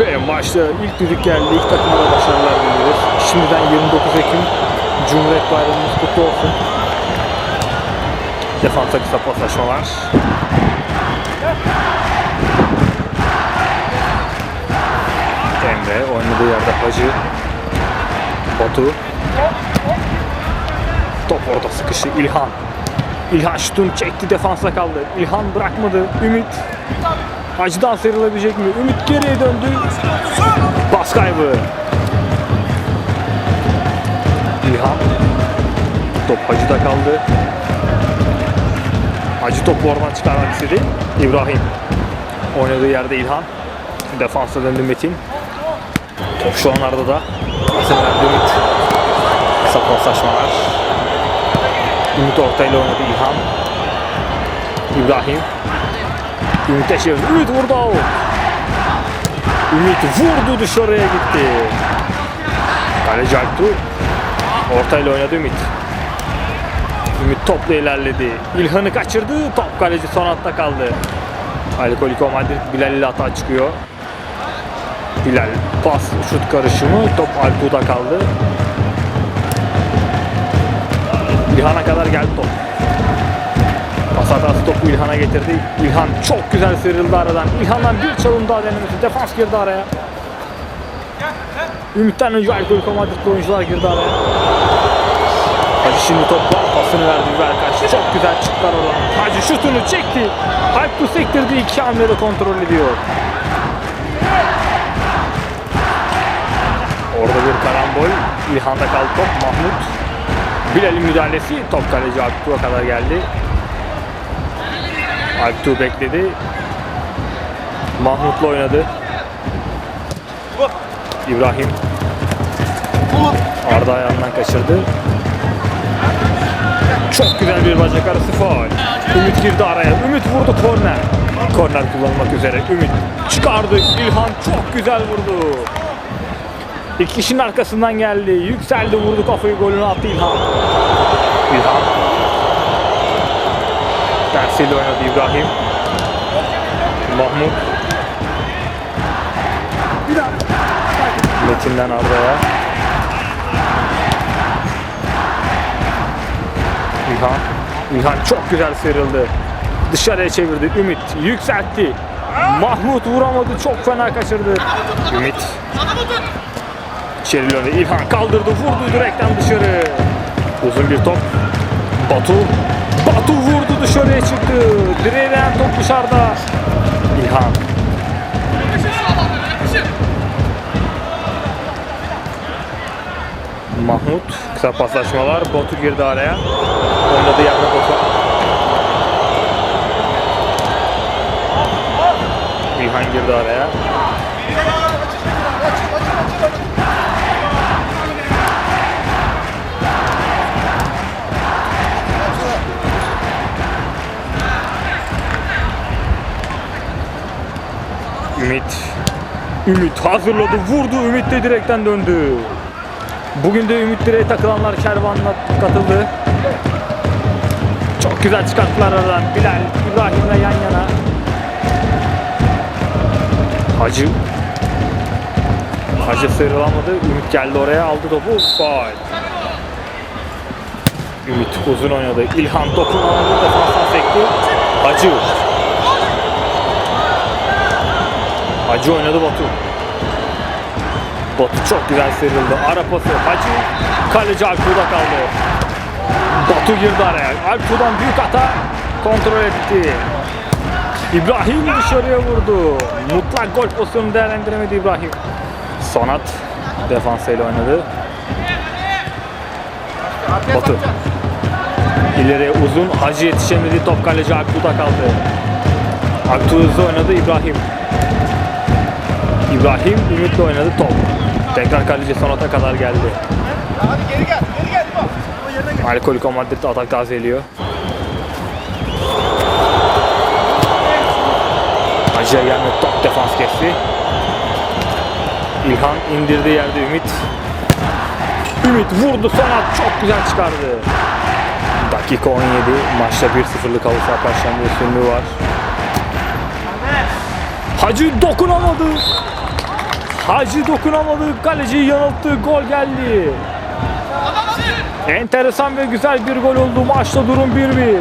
Ve maçta ilk düdük geldi. İlk takıma da başarılar diliyoruz. Şimdiden 29 Ekim Cumhuriyet Bayramımız kutlu olsun. Defansa kısa paslaşmalar. Emre oynadığı yerde Hacı. Batu. Top orada sıkışı İlhan. İlhan şutunu çekti defansa kaldı. İlhan bırakmadı. Ümit. Hacı'dan sıyrılabilecek mi? Ümit geriye döndü. Pas kaybı. İlhan. Top Hacı'da kaldı. Hacı topu oradan çıkarmak istedi. İbrahim. Oynadığı yerde İlhan. Defansa döndü Metin. Top şu anlarda da. Hasan Ümit. Kısa paslaşmalar. Ümit ortayla oynadı İlhan. İbrahim. Çevirdi. Ümit vurdu. Ümit vurdu dışarıya gitti. Kaleci Alptu. Ortayla oynadı Ümit. Ümit topla ilerledi. İlhan'ı kaçırdı. Top kaleci son hatta kaldı. Ali Koliko Madrid Bilal ile hata çıkıyor. Bilal pas şut karışımı. Top Alptu'da kaldı. İlhan'a kadar geldi top. Topu İlhan'a getirdi. İlhan çok güzel sıyrıldı aradan. İlhan'dan bir çalım daha denemesi. Defans girdi araya. Ümit'ten önce Alkolik Madrid'li oyuncular girdi araya. Hacı şimdi topla pasını verdi Berkaç. Çok güzel çıktılar oradan. Hacı şutunu çekti. Alptu sektirdi. iki hamlede kontrol ediyor. Orada bir karambol. İlhan'da kaldı top. Mahmut. Bilal'in müdahalesi top kaleci Alptu'ya kadar geldi. Alptu bekledi. Mahmut'la oynadı. İbrahim. Arda ayağından kaçırdı. Çok güzel bir bacak arası faul. Ümit girdi araya. Ümit vurdu korner. Korner kullanmak üzere. Ümit çıkardı. İlhan çok güzel vurdu. İki kişinin arkasından geldi. Yükseldi vurdu kafayı golünü attı İlhan. İlhan. Tersiyle oynadı İbrahim. Mahmut. Metin'den Arda'ya. İlhan. İlhan çok güzel sıyrıldı. Dışarıya çevirdi. Ümit yükseltti. Mahmut vuramadı. Çok fena kaçırdı. Ümit. İçeri. İlhan kaldırdı. Vurdu direkten dışarı. Uzun bir top. Batu. Batu vurdu dışarıya çıktı. Direğe değen top dışarıda. İlhan. Mahmut. Kısa paslaşmalar. Batu girdi araya. Oynadığı yerde Batu. İlhan girdi araya. Ümit. Ümit hazırladı, vurdu. Ümit de direkten döndü. Bugün de Ümit direğe takılanlar kervanına katıldı. Çok güzel çıkarttılar aradan. Bilal, İbrahim'le yan yana. Hacı. Hacı sıyrılamadı. Ümit geldi oraya aldı topu. Faul. Ümit uzun oynadı. İlhan dokunamadı. Defanstan sekti. Hacı. Hacı oynadı Batu. Batu çok güzel sıyrıldı. Ara pası Hacı. Kaleci Altuğ'da kaldı. Batu girdi araya. Altuğ'dan büyük hata kontrol etti. İbrahim dışarıya vurdu. Mutlak gol pozisyonu değerlendiremedi İbrahim. Sonat defansıyla oynadı. Batu. İleriye uzun. Hacı yetişemedi. Top kaleci Altuğ'da kaldı. Altuğ hızlı oynadı İbrahim. İbrahim Ümit'le oynadı top. Tekrar kaleci Sonat'a kadar geldi. Hadi geri gel, geri gel. Alkoliko Madrid atak tazeliyor. Hacı'ya gelmedi top defans kesti. İlhan indirdiği yerde Ümit. Ümit vurdu Sonat çok güzel çıkardı. Dakika 17 maçta 1-0'lık halı saha perşembe üstünlüğü var. Hacı dokunamadı. Hacı dokunamadı. Kaleciyi yanılttı. Gol geldi. Enteresan ve güzel bir gol oldu. Maçta durum 1-1.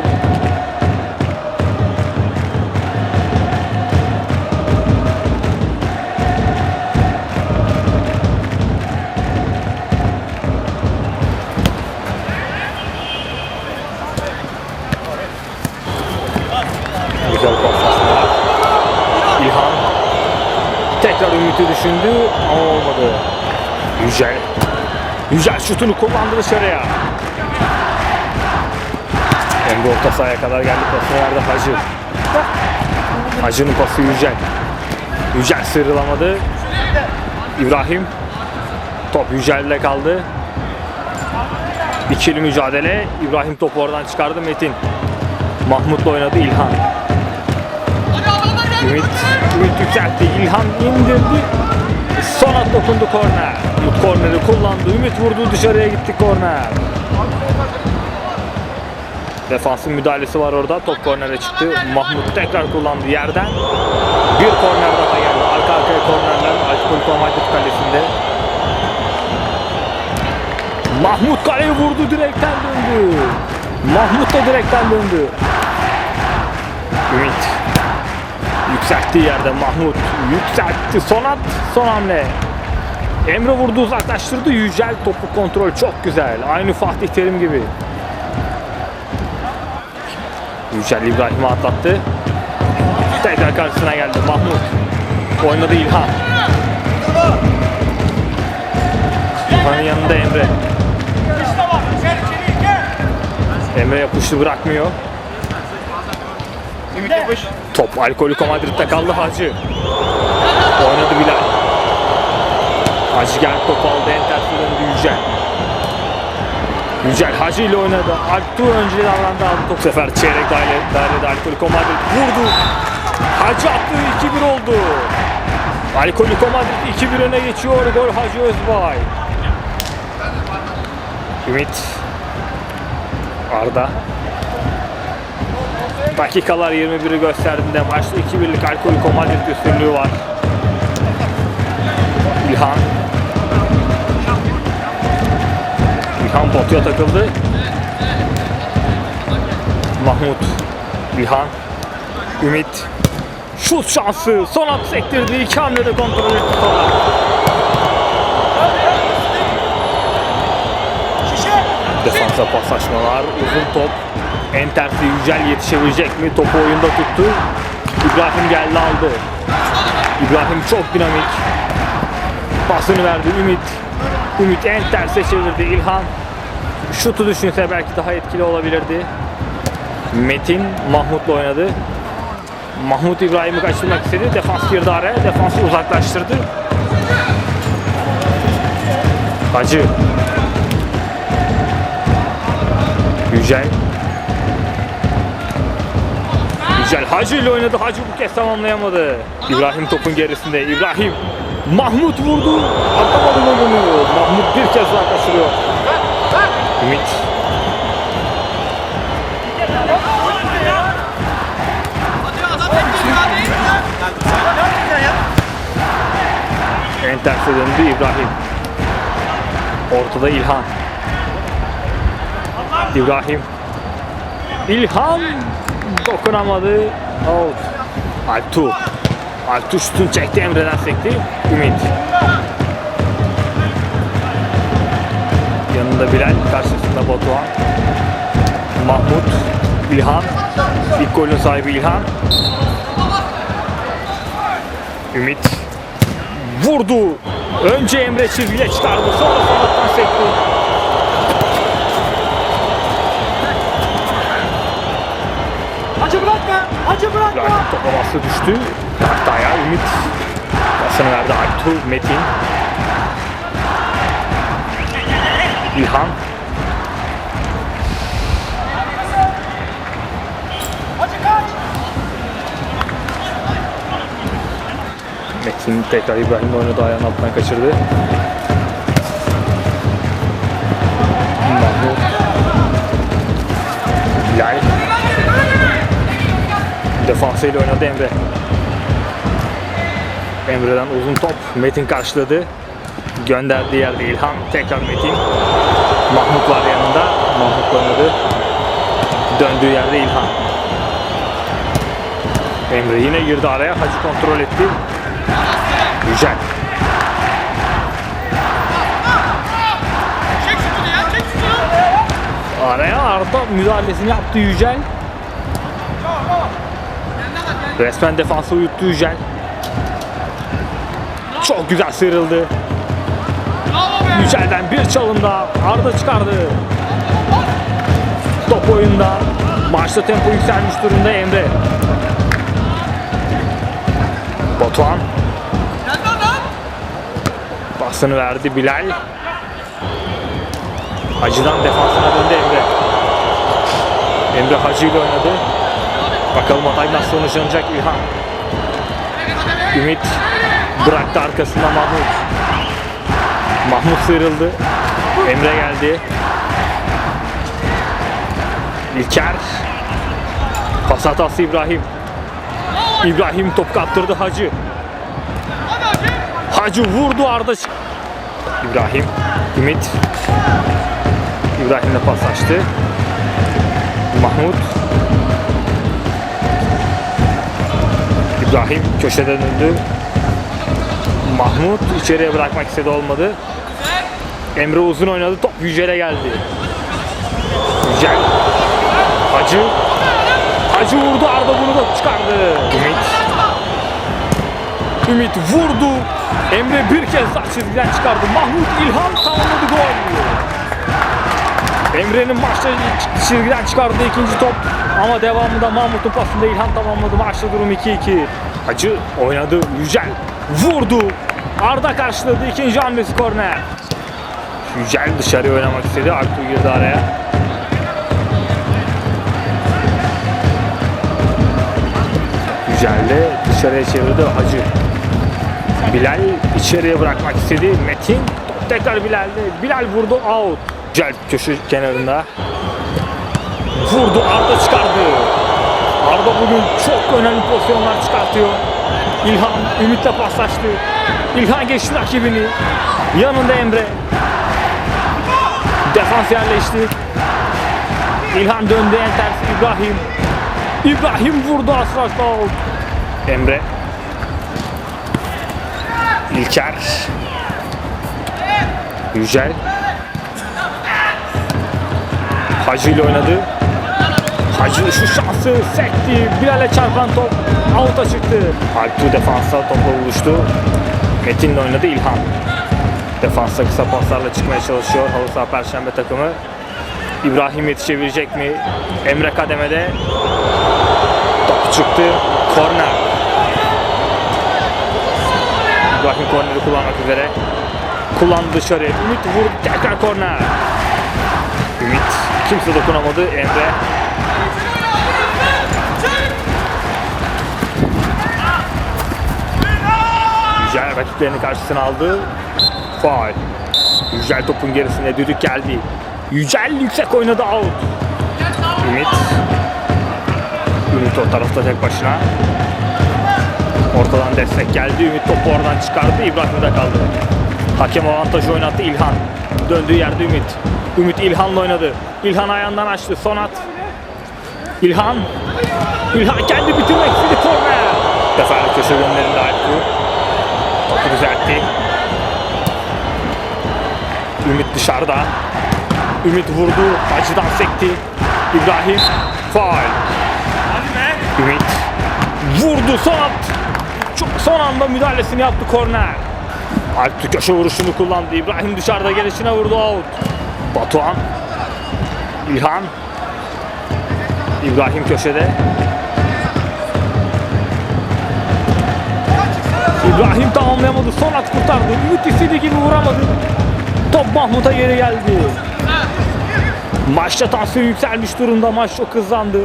Düşündü ama olmadı. Yücel. Yücel şutunu kullandı dışarıya. Emre orta sahaya kadar geldi pasını verdi Hacı. Hacı'nın pası Yücel. Yücel sıyrılamadı. İbrahim. Top Yücel'de kaldı. İkili mücadele. İbrahim topu oradan çıkardı Metin. Mahmut'la oynadı İlhan. Ümit, Ümit yükseltti. İlhan indirdi. Son at dokundu korner. Ümit korneri kullandı. Ümit vurdu dışarıya gitti korner. Defansın müdahalesi var orada. Top kornere çıktı. Mahmut tekrar kullandı yerden. Bir korner daha geldi. Arka arkaya kornerler. Alkol Madrid kalesinde. Mahmut kaleyi vurdu direkten döndü. Mahmut da direkten döndü. Ümit Yükselttiği yerde Mahmut yükseltti. Son at, son hamle. Emre vurdu uzaklaştırdı. Yücel topu kontrol çok güzel. Aynı Fatih Terim gibi. Yücel İbrahim'i atlattı. Tekrar karşısına geldi Mahmut. Oynadı İlhan. İlhan'ın yanında Emre. Emre yapıştı bırakmıyor. Ümit yapış. Top Alkoliko Madrid'de kaldı Hacı. Oynadı Bilal. Hacı geldi topu aldı en tersi döndü Yücel. Yücel Hacı ile oynadı. Altuğ önceliği davrandı aldı top. Sefer çeyrek daire, dairede Alkoliko Madrid vurdu. Hacı attı 2-1 oldu. Alkoliko Madrid 2-1 öne geçiyor. Gol Hacı Özbay. Ümit. Arda. Dakikalar 21'i gösterdiğinde maçta 2-1'lik Alkoliko Madrid üstünlüğü var. İlhan. İlhan potuya takıldı. Mahmut. İlhan. Ümit. Şut şansı. Son at sektirdi. İki hamlede kontrol etti. Defansa paslaşmalar. Uzun top. En tersi Yücel yetişebilecek mi? Topu oyunda tuttu. İbrahim geldi aldı. İbrahim çok dinamik. Pasını verdi Ümit. Ümit en terse çevirdi İlhan. Şutu düşünse belki daha etkili olabilirdi. Metin Mahmut'la oynadı. Mahmut İbrahim'i kaçırmak istedi. Defans girdi araya. Defansı uzaklaştırdı. Hacı. Yücel. Yücel Hacı ile oynadı. Hacı bu kez tamamlayamadı. İbrahim topun gerisinde. İbrahim. Mahmut vurdu. Atamadı golünü. Mahmut bir kez daha kaçırıyor. Ümit. En terse döndü İbrahim. Ortada İlhan. İbrahim. İlhan dokunamadı. Out. Altu. Altu şutunu çekti Emre'den sekti. Ümit. Yanında Bilal, karşısında Batuhan. Mahmut, İlhan. İlk golün sahibi İlhan. Ümit. Vurdu. Önce Emre çizgiye çıkardı. Sonra sonradan sekti. Hacı bırakma. İbrahim topa bastı düştü. Hatta ayağı Ümit. Pasını verdi Altu, Metin. İlhan. Metin tekrar İbrahim'le oynadı ayağının altından kaçırdı. Defansıyla oynadı Emre. Emre'den uzun top. Metin karşıladı. Gönderdiği yerde İlhan. Tekrar Metin. Mahmut yanında. Mahmut oynadı. Döndüğü yerde İlhan. Emre yine girdi araya. Hacı kontrol etti. Şunu. Araya Arda müdahalesini yaptı Yücel. Resmen defansı uyuttu Yücel. Çok güzel sıyrıldı. Yücel'den bir çalım daha. Arda çıkardı. Top oyunda. Maçta tempo yükselmiş durumda Emre. Batuhan pasını verdi Bilal. Hacı'dan defansına döndü Emre. Emre Hacı ile oynadı. Bakalım hatay nasıl sonuçlanacak İlhan. Ümit bıraktı arkasında Mahmut. Mahmut sıyrıldı. Emre geldi. İlker. Pas hatası İbrahim. İbrahim top kaptırdı Hacı. Hacı vurdu Arda. İbrahim. Ümit. İbrahim'le pas açtı. Mahmut. İbrahim köşede döndü. Mahmut içeriye bırakmak istedi olmadı. Emre uzun oynadı. Top Yücel'e geldi. Yücel. Hacı. Hacı vurdu. Arda bunu da çıkardı. Ümit. Ümit vurdu. Emre bir kez daha çizgiden çıkardı. Mahmut İlhan tamamladı gol. Emre'nin maçta çizgiden çıkardığı ikinci top. Ama devamında Mahmut'un pasında İlhan tamamladı. Maçta durum 2-2. Hacı oynadı. Yücel vurdu. Arda karşıladı. ikinci hamlesi korner. Yücel dışarıya oynamak istedi. Artu girdi araya. Yücel de dışarıya çevirdi Hacı. Bilal içeriye bırakmak istedi. Metin tekrar Bilal'de. Bilal vurdu out. Güzel köşe kenarında. Vurdu Arda çıkardı. Arda bugün çok önemli pozisyonlar çıkartıyor. İlhan Ümit'le paslaştı. İlhan geçti rakibini. Yanında Emre. Defans yerleşti. İlhan döndü en tersi İbrahim. İbrahim vurdu asrakta out. Emre İlker Yücel Hacı ile oynadı Hacı şu şansı sekti Bilal'e çarpan top out'a çıktı Alptu defansa topla buluştu Metin'le oynadı İlhan Defansa kısa paslarla çıkmaya çalışıyor Halı saha Perşembe takımı İbrahim yetişebilecek mi? Emre kademede Top çıktı Korner İbrahim korneri kullanmak üzere. Kullandı dışarı. Ümit vurdu. Tekrar korner. Ümit. Kimse dokunamadı. Emre. Yücel rakiplerini karşısına aldı. Faul. Yücel topun gerisinde düdük geldi. Yücel yüksek oynadı out. Ümit. Ümit o tarafta tek başına. Ortadan destek geldi. Ümit topu oradan çıkardı. İbrahim'de kaldı. Hakem avantajı oynattı İlhan. Döndüğü yerde Ümit. Ümit İlhan'la oynadı. İlhan ayağından açtı. Sonat. İlhan. İlhan kendi bitirmek istedi. Korner. Defalı köşe gönderinde Alptu. Topu düzeltti. Ümit dışarıda. Ümit vurdu. Hacı'dan sekti. İbrahim. Faul. Ümit. Vurdu. Sonat. Çok son anda müdahalesini yaptı korner. Alptu köşe vuruşunu kullandı. İbrahim dışarıda gelişine vurdu out. Batuhan. İlhan. İbrahim köşede. İbrahim tamamlayamadı. Son at kurtardı. Ümit istediği gibi vuramadı. Top Mahmut'a geri geldi. Maçta tansiyon yükselmiş durumda. Maç çok hızlandı.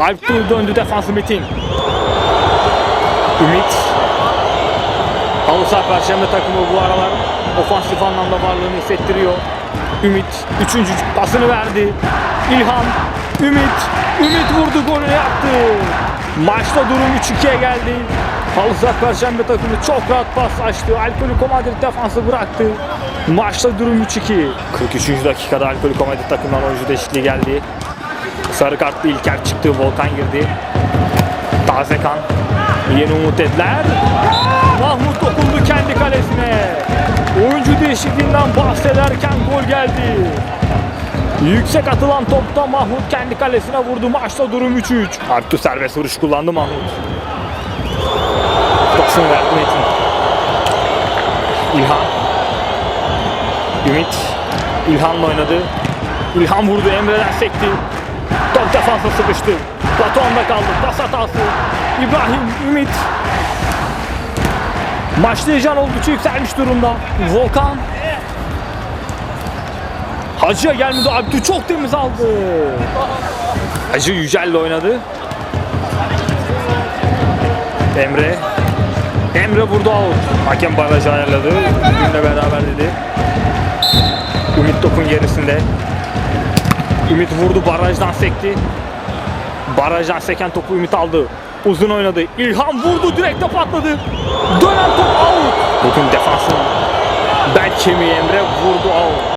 Alptu döndü defansı Metin. Ümit. Saha Perşembe takımı bu aralar ofansif anlamda varlığını hissettiriyor. Ümit üçüncü pasını verdi. İlhan, Ümit, Ümit vurdu golü yaptı. Maçta durum 3-2'ye geldi. Halı saha Perşembe takımı çok rahat pas açtı. Alkoliko Madrid defansı bıraktı. Maçta durum 3-2. 43. dakikada Alkoliko Madrid takımından oyuncu değişikliği geldi. Sarı kartlı İlker çıktı. Volkan girdi. Tazekan. Yeni umut dediler. Mahmut dokundu kendi kalesine. Oyuncu değişikliğinden bahsederken gol geldi. Yüksek atılan topta Mahmut kendi kalesine vurdu. Maçta durum 3-3. Abdü serbest vuruş kullandı Mahmut. Pasını verdi Metin. İlhan. Ümit. İlhan'la oynadı. İlhan vurdu. Emre'den sekti. Top defansa sıkıştı. Batuhan'da kaldı. Pas hatası. İbrahim, Ümit. Maçta heyecan oldukça yükselmiş durumda. Volkan. Hacı'ya gelmedi. Abdü çok temiz aldı. Hacı Yücel'le oynadı. Emre. Emre vurdu out. Hakem barajı ayarladı. Ümle beraber dedi. Ümit topun gerisinde. Ümit vurdu barajdan sekti. Barajdan seken topu Ümit aldı. Uzun oynadı. İlhan vurdu direkte patladı. Dönen top out. Bugün defansın bel kemiği Emre vurdu out.